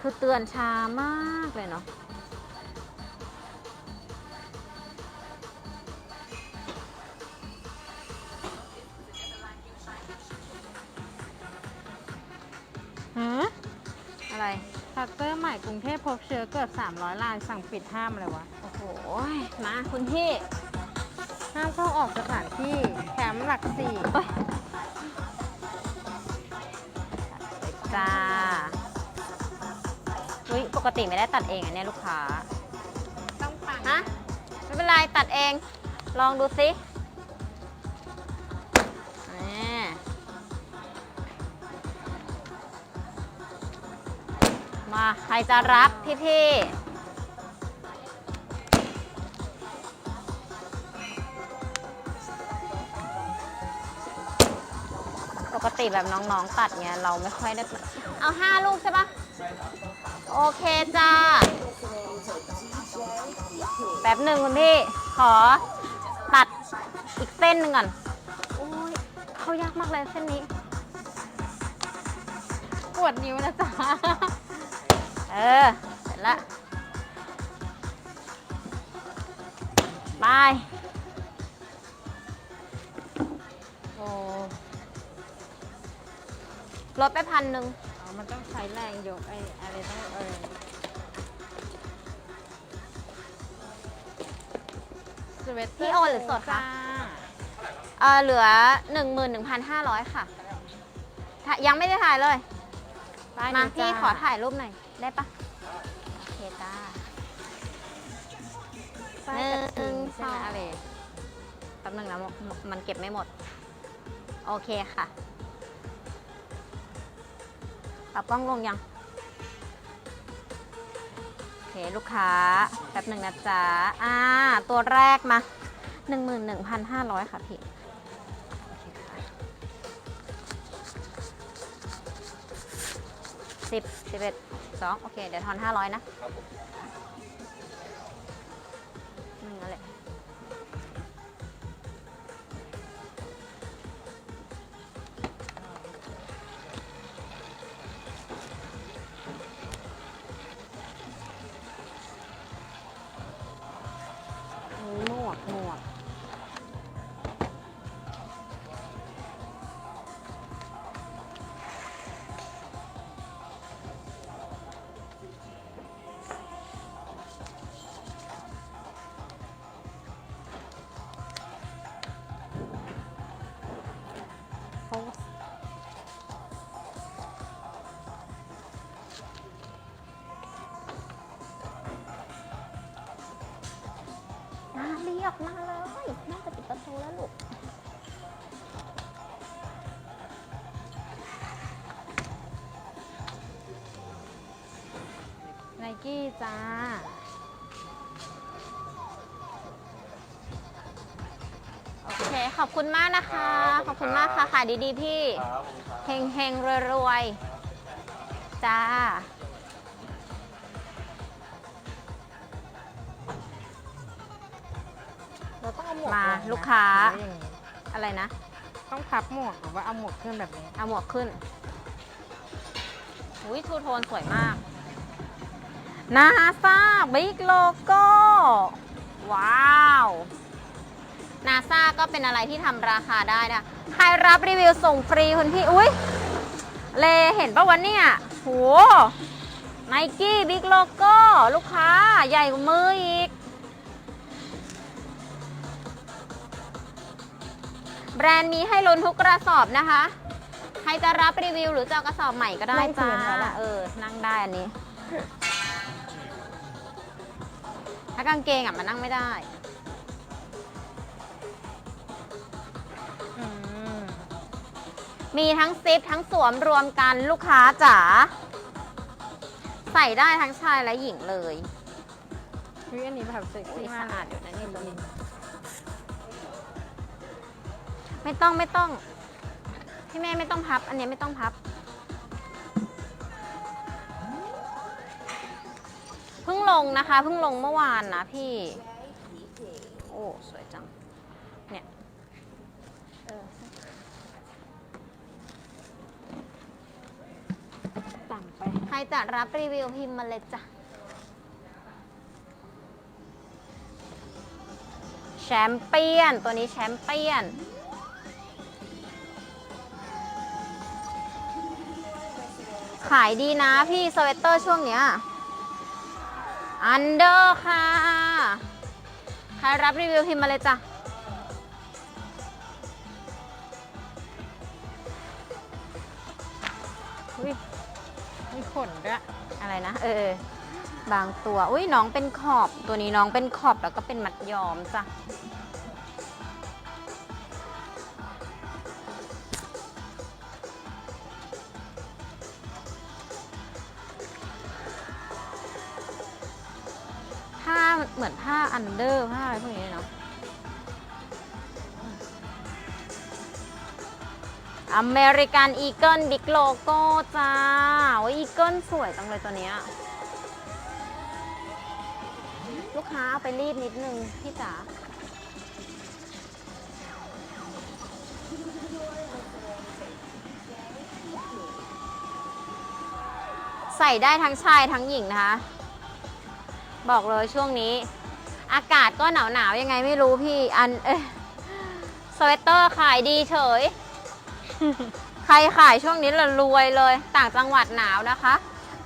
คือเตือนช้ามากเลยเนาะฮะอะไรคัตเตอร์ใหม่กรุงเทพพบเชื้อเกือบ300รายสั่งปิดห้ามเลยวะ โอ้โหมาคุณพี่ ห้ามเข้าออกสถานที่แถมหลักสี่จ้า อุ้ยปกติไม่ได้ตัดเองอันเนี้ยลูกค้า ต้องปังฮะ ไม่เป็นไร ตัดเอง ลองดูสินี่มา ใครจะรับพี่พี่ปกติแบบน้องๆตัดเนี่ยเราไม่ค่อยได้ตัดเอาห้าลูกใช่ปะ โอเคจ้า แป๊บหนึ่งคุณพี่ ขอตัดอีกเส้นหนึ่งก่อน โอ้ยเข้ายากมากเลยเส้นนี้ ปวดนิ้วนะจ๊ะ เออ เสร็จละบายโอ้ลดไปพันหนึ่ง มันต้องใช้แรงยกไอ้อะไรต้องเออสเวตเตอร์พี่โอนหรือสดคะจ้าเออเหลือ 11,500 ค่ะถ้ายังไม่ได้ถ่ายเลยป้ายมานี้พี่จ้ขอถ่ายรูปหน่อยได้ปะโอเคจ้าป้ายกระหนึ่ทิงงใช่ไหมสองอะไรแป๊บหนึงนะมมันเก็บไม่หมด โอเคค่ะับกล้องลงยัง โอเค ลูกค้าแป๊บหนึ่งนะจ๊ะ อ่า ตัวแรกมา 11,500 ค่ะพี่โอเคค่ะสิบสิบเอ็ดสองโอเค เดี๋ยวทอนห้าร้อยนะ มาเรียกมาเลยน่าจะปิดประตูแล้วลูกไนกี้จ้าโอเค ขอบคุณมากนะคะ ขอบคุณมากค่ะขายดีๆพี่เฮงเฮงๆรวยๆ จ้า เราต้องเอาหมวกมาลงนะลูกค้าหรืออย่างงี้อะไรนะ ต้องพับหมวกหรือว่าเอาหมวกขึ้นแบบนี้ เอาหมวกขึ้นอุ้ยทูโทนสวยมากนาซาบิ๊กโลโก้ ว้าวนาซาก็เป็นอะไรที่ทำราคาได้นะ ใครรับรีวิวส่งฟรีคุณพี่ อุ้ยเลเห็นปะวันเนี่ยโหไนกี้บิ๊กโลโก้ ลูกค้าใหญ่กว่ามืออีก แบรนด์มีให้ลุ้นทุกกระสอบนะคะ ใครจะรับรีวิวหรือจะเอากระสอบใหม่ก็ได้นั่งจ้าพื้นแล้วล่ะเออ นั่งได้อันนี้ ถ้ากางเกงอะมันนั่งไม่ได้อืมมีทั้งซิปทั้งสวมรวมกันลูกค้าจ๋าใส่ได้ทั้งชายและหญิงเลยเฮ้ยอันนี้แบบเซ็กอุ้ยซี่มาสะกอาดอยู่นะนี่ตัวนี้ ไม่ต้องไม่ต้อง พี่แม่ไม่ต้องพับ อันเนี้ยไม่ต้องพับ เพิ่งลงนะคะ เพิ่งลงเมื่อวานนะพี่ โอ้ สวยจัง เนี่ยเออตาสั่งไป ใครจะรับรีวิวพิมพ์มาเลยจ้ะ แชมเปี้ยน ตัวนี้แชมเปี้ยน ขายดีนะพี่สเวตเตอร์ช่วงเนี้ยอันเดอร์ค่ะ ใครรับรีวิวพิมพ์มาเลยจ้ะ อุ้ยมีขนด้วยอะไรนะ เออ บางตัว อุ้ยน้องเป็นขอบตัวนี้น้องเป็นขอบแล้วก็เป็นมัดยอมจ้ะ ผ้าเหมือนผ้าอันเดอร์ผ้าอะไรพวกนี้เนาะอเมริกันอีเกิลบิ๊กโลโก้จ้าโอ้ยอีเกิลสวยจังเลยตัวเนี้ยลูกค้าเอาไปรีดนิดนึง พี่จ๋าใส่ได้ทั้งชายทั้งหญิงนะคะ บอกเลยช่วงนี้ อากาศก็หนาวหนาวๆยังไงไม่รู้พี่อันเอ้ยสเวตเตอร์ขายดีเฉย ใครขายช่วงนี้ละรวยเลย ต่างจังหวัดหนาวนะคะ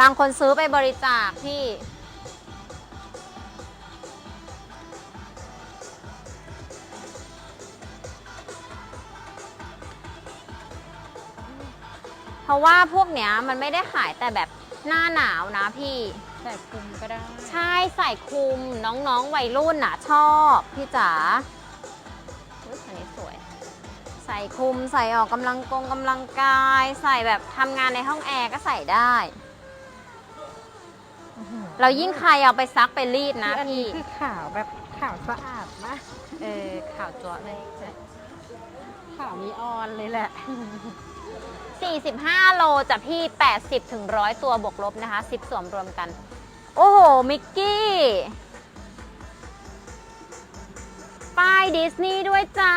บางคนซื้อไปบริจาคพี่เพราะว่าพวกเนี้ยมันไม่ได้ขายแต่แบบหน้าหนาวนะพี่ ใส่คลุมก็ได้ ใช่ใส่คลุมน้องๆวัยรุ่นน่ะชอบพี่จ๋าอุ๊ยอันนี้สวย ใส่คลุมใส่ออกกำลังกงกำลังกาย ใส่แบบทำงานในห้องแอร์ก็ใส่ได้เรายิ่งใครเอาไปซักไปรีดนะคืออันนี้พี่คือขาวแบบขาวสะอาดมากเออข่าวจัวเลยขาวนีออนเลยแหละ 45 โลจ้ะพี่ 80ถึง100 ตัวบวกลบนะคะ 10 สวมรวมกัน โอ้โห มิกกี้ ป้ายดิสนีย์ด้วยจ้า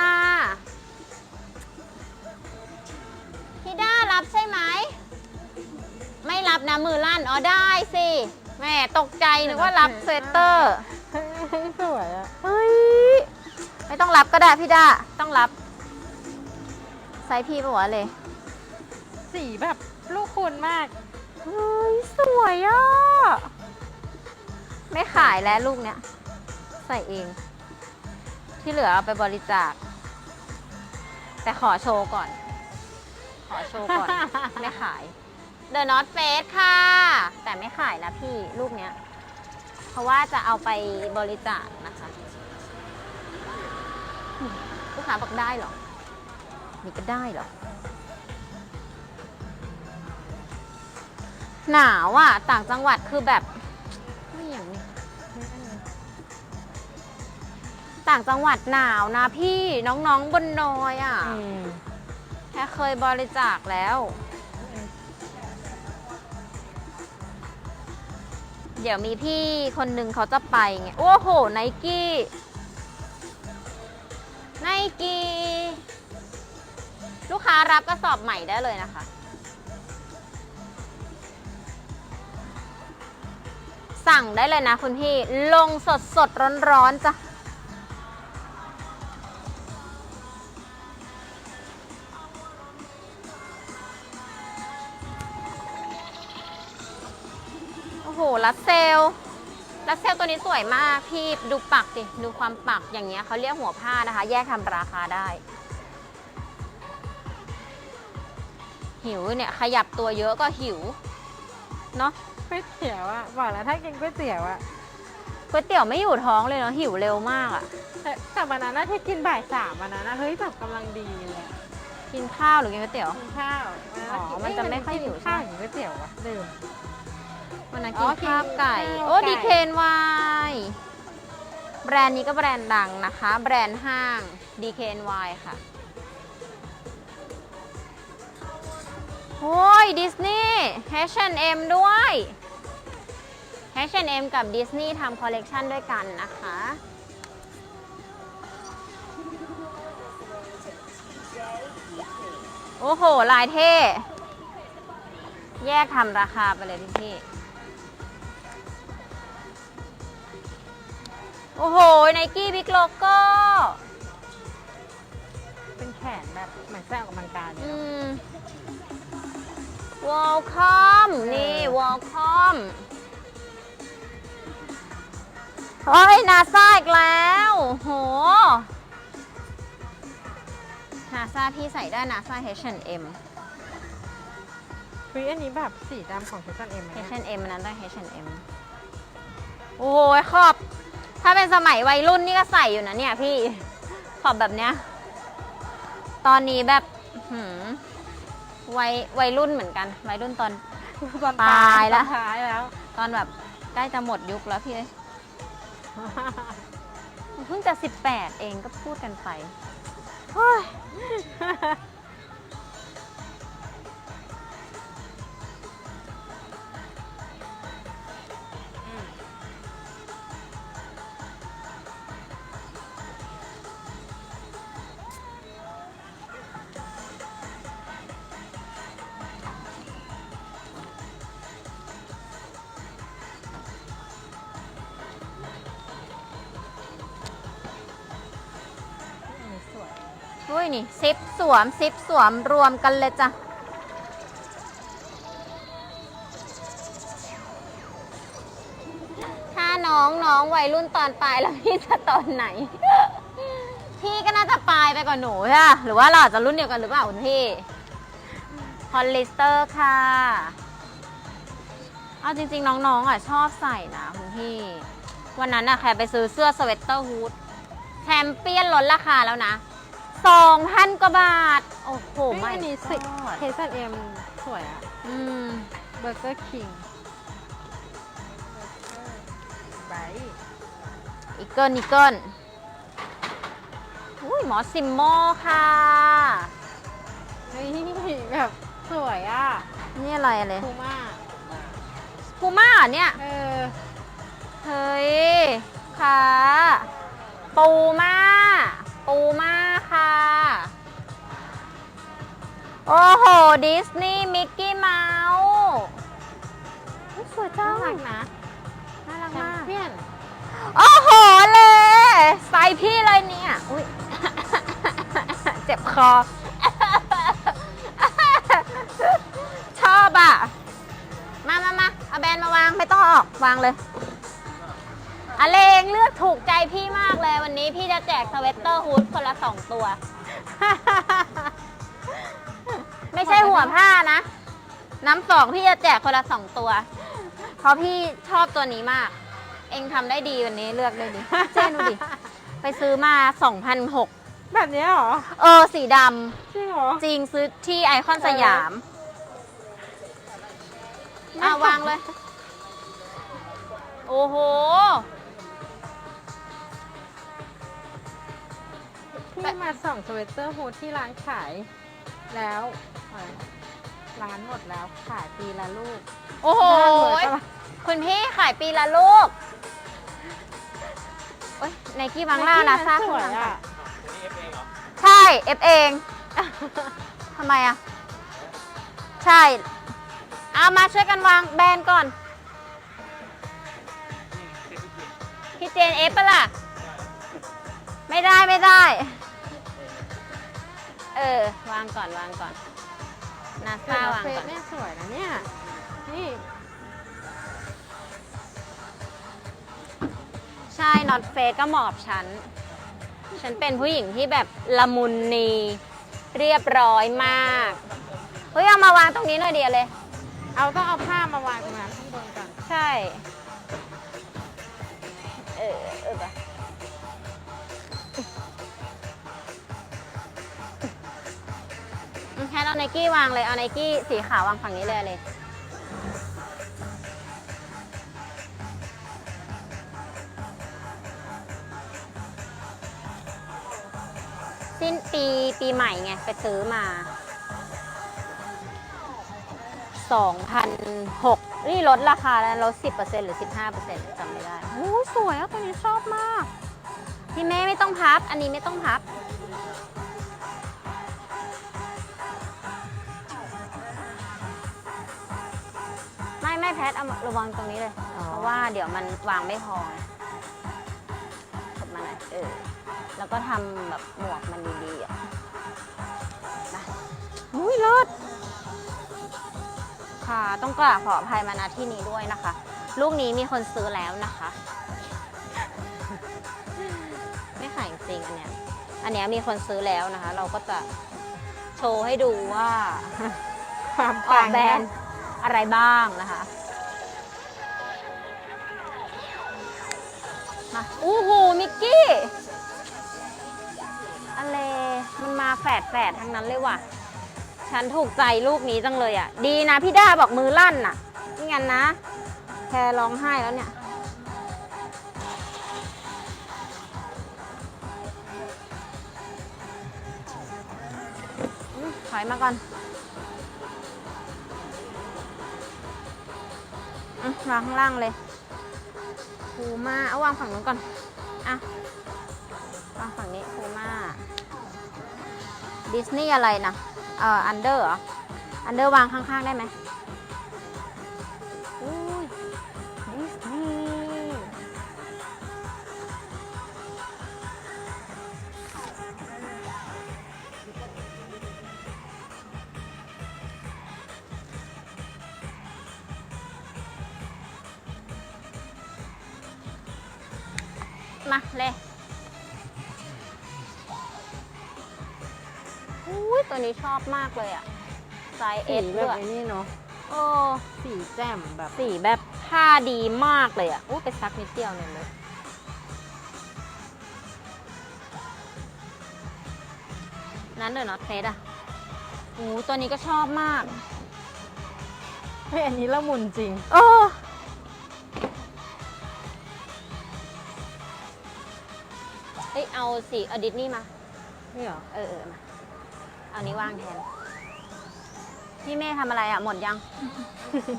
พี่ด้ารับใช่ไหม ไม่รับนะ มือลั่น อ๋อ ได้สิแหม่ตกใจนึกว่ารับสเวตเตอร์สวยอะเฮ้ย ไม่ต้องรับก็ได้พี่ด้า ต้องรับไซส์พี่ปะวะเลย สีแบบลูกคุณมากเฮ้ยสวยอะ ไม่ขายแล้วลูกเนี้ย ใส่เอง ที่เหลือเอาไปบริจาค แต่ขอโชว์ก่อน ขอโชว์ก่อน ไม่ขาย The North Face ค่ะ แต่ไม่ขายนะพี่ลูกเนี้ย เพราะว่าจะเอาไปบริจาคนะคะอืมลูกค้าบอกได้เหรอ นี่ก็ได้เหรอ หนาวอะ ต่างจังหวัดคือแบบไม่อย่างนี้ต่างจังหวัดหนาวนะพี่น้องๆบนดอยอะอืมแค่เคยบริจาคแล้ว เดี๋ยวมีพี่คนหนึ่งเขาจะไปไงโอ้โหไนกี้ไนกี้ลูกค้ารับกระสอบใหม่ได้เลยนะคะ สั่งได้เลยนะคุณพี่ ลงสดสดร้อนร้อนๆจ้ะ โอ้โหลัดเซลลัดเซลตัวนี้สวยมาก พี่ดูปักดิ ดูความปักอย่างเงี้ยเขาเรียกหัวผ้านะคะ แยกทำราคาได้หิวเนี่ย ขยับตัวเยอะก็หิว เนาะ ก๋วยเตี๋ยวอะบอกแล้วถ้ากินก๋วยเตี๋ยวอะก๋วยเตี๋ยวไม่อยู่ท้องเลยเนาะหิวเร็วมากอะแต่แต่วันนั้นนะที่กินบ่ายสามวันนั้นนะเฮ้ยแบบกำลังดีเลยอะกินข้าวหรือกินก๋วยเตี๋ยว กินข้าวอ๋อมันจะไม่ค่อยหิวใช่ข้าวไหมหรือก๋วยเตี๋ยววะลืมวันนั้นอ๋กิอนข้าวไก่ กินข้าวโอ้ไก่ ดีเคนวายแบรนด์นี้ก็แบรนด์ดังนะคะ แบรนด์ห้าง DKNY ค่ะโอ้ยดิสนีย์ H&M ด้วย H&M กับดิสนีย์ทำคอลเลกชันด้วยกันนะคะ โอ้โห ลายเท่ แยกทำราคาไปเลยพี่พี่โอ้โหไนกี้บิ๊กโลโก้ เป็นแขนแบบเหมือนใส่ออกกำลังกายเลยอืเนอะมวอลคอม นี่วอลคอม เฮ้ยนาซาอีกแล้วโหนาซาพี่ใส่ได้นาซา H&M เฮ้ยอันนี้แบบสีดำของเชสันเอ็มเนี่ย H&M อันนั้นได้ H&M โอ้ยขอบ ถ้าเป็นสมัยวัยรุ่นนี่ก็ใส่อยู่นะเนี่ยพี่ ขอบแบบเนี้ย ตอนนี้แบบหืมวัยวัยรุ่นเหมือนกัน วัยรุ่นตอนตอนตายละตอนท้ายแล้ว ตอนแบบใกล้จะหมดยุคแล้วพี่เอ้ย เพิ่งจะ 18 เองก็พูดกันไปเฮ้ย สวมซิปสวมรวมกันเลยจ้ะถ้าน้องน้องวัยรุ่นตอนปลายแล้วพี่จะตอนไหน พี่ก็น่าจะปลายไปกว่าหนูใช่ปะหรือว่าเราอาจจะรุ่นเดียวกันหรือเปล่าคุณพี่ฮอลลิสเตอร์ค่ะ เอาจริง ๆ น้องๆอะชอบใส่นะคุณพี่ วันนั้นอะแค่ไปซื้อเสื้อสเวตเตอร์ฮูดแชมเปี้ยนลดราคาแล้วนะ 2,000 กว่าบาท โอ้โหเฮ้ยไม่อันนี้สิกอดเชสันเอ็มสวยอะอืมเบอร์เกอร์คิงไบอีเกิลอีเกิลอุ้ยหมอซิมโมค่ะเฮ้ยแบบสวยอะ นี่อะไรอะไรคูม่าพูม่าเนี่ย เออ เฮ้ยค่ะ ปูม่า ปูม่า ค่ะ โอ้โห ดิสนีย์มิกกี้เมาส์สวยจัน่างรักนะน่ารักแชมมาก เปี้ยนโอ้โหเลยใส่พี่เลยเนี่ย อุ้ย เจ็บคอ ชอบอะ มามามาเอาแบรนด์มาวางไม่ต้องเอาออก วางเลย อเลงเลือกถูกใจพี่มากเลยวันนี้พี่จะแจกสเวตเตอร์ฮูดคนละสองตัว ไม่ใช่หัวผ้านะ น้ำสองพี่จะแจกคนละสองตัว เพราะพี่ชอบตัวนี้มาก เองทำได้ดีวันนี้เลือกได้ดีเจนดูดิ ไปซื้อมา2,006แบบเนี้ยเหรอ เออ สีดจริงเหรอำจริงซื้อที่ไอคอนสยามอะวางเลย โอ้โห พี่มาส่องสเวตเตอร์ฮูดที่ร้านขายแล้วอะไรร้านหมดแล้วขายปีละลูกโอ้โห น่าเบื่อปะคุณพี่ขายปีละลูก โอ้ยไนกี้บางล่านะซ่าสข้างวยหลังอะใช่ เอฟเองทำไมอะ ใช่ เอามาช่วยกันวางแบรนด์ก่อน พี่เจนเอฟปะล่ะ ไม่ได้ไม่ได้ เออ วางก่อนวางก่อนนาแต่ซ่าละวางเฟซก่อน เนี่ยสวยนะเนี่ย นี่ ใช่นอตเฟสก็เหมาะกับฉัน ฉันเป็นผู้หญิงที่แบบละมุนนี เรียบร้อยมาก เฮ้ย เอามาวางตรงนี้หน่อยเดียวเลย เอาต้องเอาผ้ามาวางตรงนั้นข้างบนก่อน ใช่ อืมแค่เอาไนกี้วางเลย เอาไนกี้สีขาววางฝั่งนี้เลยเลย สิ้นปีปีใหม่ไง ไปซื้อมา 2,006นี่ลดราคาแล้วลด 10%หรือ 15%จำไม่ได้โอ้ยสวยอะตัวนี้ชอบมาก พี่เมย์ไม่ต้องพับ อันนี้ไม่ต้องพับ ทเอามาระวังตรงนี้เลยอ๋อเพราะว่าเดี๋ยวมันวางไม่พอไงกดมาหน่อยเออ แล้วก็ทำแบบหมวกมันดีๆอะมาอุ้ยเลิศค่ะต้องกราบขออภัยมาณที่นี้ด้วยนะคะ ลูกนี้มีคนซื้อแล้วนะคะ ไม่ขายจริงๆอันเนี้ย อันเนี้ยมีคนซื้อแล้วนะคะ เราก็จะโชว์ให้ดูว่าความออกแบรนนด์อะไรบ้างนะคะ มาอู้หูมิกกี้อะไรมันมาแฝดแฝดทั้งนั้นเลยว่ะ ฉันถูกใจลูกนี้จังเลยอะ ดีนะพี่ด้าบอกมือลั่นน่ะไม่งั้นนะแพรร้องไห้แล้วเนี่ย ถอยมาก่อนอมาข้างล่างเลย คูมาเอาวางฝั่งนู้นก่อน อะ วางฝั่งนี้คูมาดิสนีย์อะไรนะ เอ่อ อันเดอร์เหรอ อันเดอร์วางข้างๆได้ไหม มาเลยอุ้ยตัวนี้ชอบมากเลยอะไซส์เอสีสแบด้บวยไอ้นี่เนาะโอ้สีแจ่มแบบสีแบบผ้าดีมากเลยอะอู้ไปซักนิดเดียวเนี่ยเลยนั้นเดอะน็อตเฟสอะโอ้ตัวนี้ก็ชอบมาก เฮ้ยอันนี้ละมุนจริงโอ้เอ้ เอาสีเอาดิสนี่มา นี่เหรอ เออเออมา เอานี้วางแทน พี่เม่ทำอะไรอะหมดยัง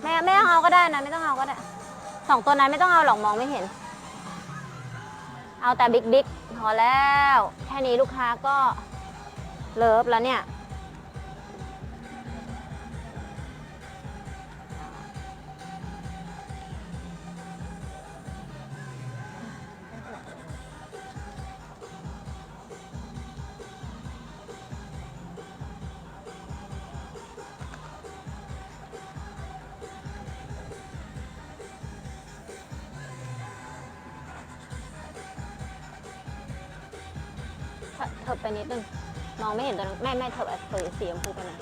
แม่ไม่ต้องเอาก็ได้นะ ไม่ต้องเอาก็ได้ สองตัวนั้นไม่ต้องเอาหรอกมองไม่เห็น เอาแต่บิ๊กบิ๊กพอแล้ว แค่นี้ลูกค้าก็เลิฟแล้วเนี่ย เถิบไปนิดนึง มองไม่เห็นตัวนั้นไม่ไม่เถิบอะสีสีชมพูไปหน่อย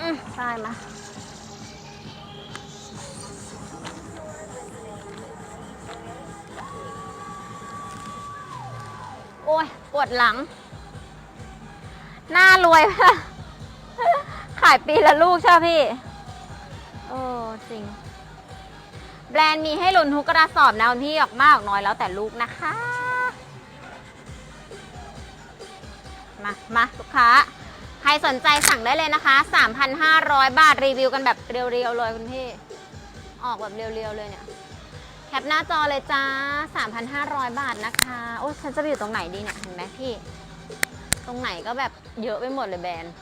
อืมได้มาโอ้ยปวดหลัง หน้ารวยป่ะายปีละลูกใช่ไหมพี่เออจริง แบรนด์มีให้หลุนทุกกระสอบนะคุณพี่ออกมากออกน้อยแล้วแต่ลูกนะคะ มามาลูกค้า ใครสนใจสั่งได้เลยนะคะ 3,500 บาทรีวิวกันแบบเรียวๆเลยคุณพี่ ออกแบบเรียวๆเลยเนี่ย แคปหน้าจอเลยจ้า 3,500 บาทนะคะ โอ้ฉันจะไปอยู่ตรงไหนดีเนี่ย เห็นไหมพี่ ตรงไหนก็แบบเยอะไปหมดเลยแบรนด์